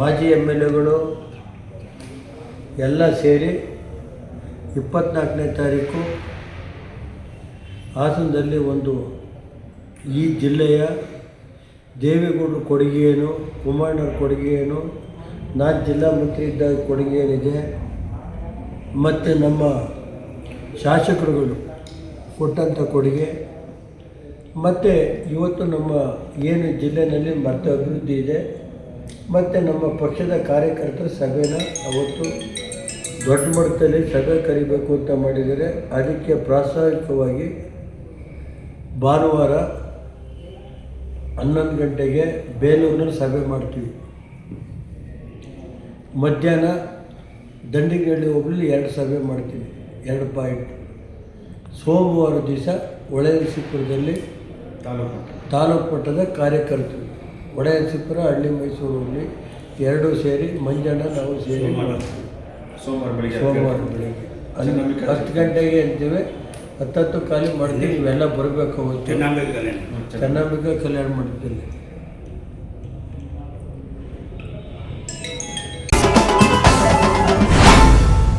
ಮಾಜಿ M L ಎಗಳು ಎಲ್ಲ ಸೇರಿ ಇಪ್ಪತ್ನಾಲ್ಕನೇ ತಾರೀಕು ಹಾಸನದಲ್ಲಿ ಒಂದು ಈ ಜಿಲ್ಲೆಯ ದೇವೇಗೌಡರು ಕೊಡುಗೆ ಏನು ಕುಮಾರಣ್ಣವ್ರ ಕೊಡುಗೆ ಏನು ಜಿಲ್ಲಾ ಮಂತ್ರಿ ಇದ್ದಾಗ ಕೊಡುಗೆ ಏನಿದೆ ಮತ್ತು ನಮ್ಮ ಶಾಸಕರುಗಳು ಕೊಟ್ಟಂಥ ಕೊಡುಗೆ. ಮತ್ತು ಇವತ್ತು ನಮ್ಮ ಏನು ಜಿಲ್ಲೆಯಲ್ಲಿ ಮತ್ತೆ ಅಭಿವೃದ್ಧಿ ಇದೆ. ಮತ್ತು ನಮ್ಮ ಪಕ್ಷದ ಕಾರ್ಯಕರ್ತರ ಸಭೆನ ಅವತ್ತು ದೊಡ್ಡ ಮಟ್ಟದಲ್ಲಿ ಸಭೆ ಕರಿಬೇಕು ಅಂತ ಮಾಡಿದರೆ ಅದಕ್ಕೆ ಪ್ರಾಸ್ತಾವಿಕವಾಗಿ ಭಾನುವಾರ ಹನ್ನೊಂದು ಗಂಟೆಗೆ ಬೇಲೂರಿನಲ್ಲಿ ಸಭೆ ಮಾಡ್ತೀವಿ. ಮಧ್ಯಾಹ್ನ ದಂಡಿಗಳ್ಳಿ ಹೋಬಳಿ ಎರಡು ಸಭೆ ಮಾಡ್ತೀವಿ. ಎರಡು ಪಾಯಿಂಟ್. ಸೋಮವಾರ ದಿವಸ ಸಿಪುರದಲ್ಲಿ ತಾಲೂಕು ತಾಲೂಕು ಮಟ್ಟದ ಕಾರ್ಯಕರ್ತರು. ಹೊಳೆನರಸೀಪುರ ಹಳ್ಳಿ ಮೈಸೂರಲ್ಲಿ ಎರಡೂ ಸೇರಿ ಮಂಜಣ್ಣ ನಾವು ಸೇರಿ ಸೋಮವಾರ. ಮಾಡ್ತೀವಿ ಸೋಮವಾರ ಬೆಳಿಗ್ಗೆ ಸೋಮವಾರ ಬೆಳಿಗ್ಗೆ. ಅಲ್ಲಿ ಹತ್ತು ಗಂಟೆಗೆ ಅಂತೀವಿ ಹತ್ತತ್ತು ಖಾಲಿ ಮಾಡ್ತೀವಿ ನೀವೆಲ್ಲ ಬರಬೇಕು ಅವತ್ತು. ಚೆನ್ನಾಗಿ ಕಲ್ಯಾಣ ಮಾಡ್ತೀವಿ.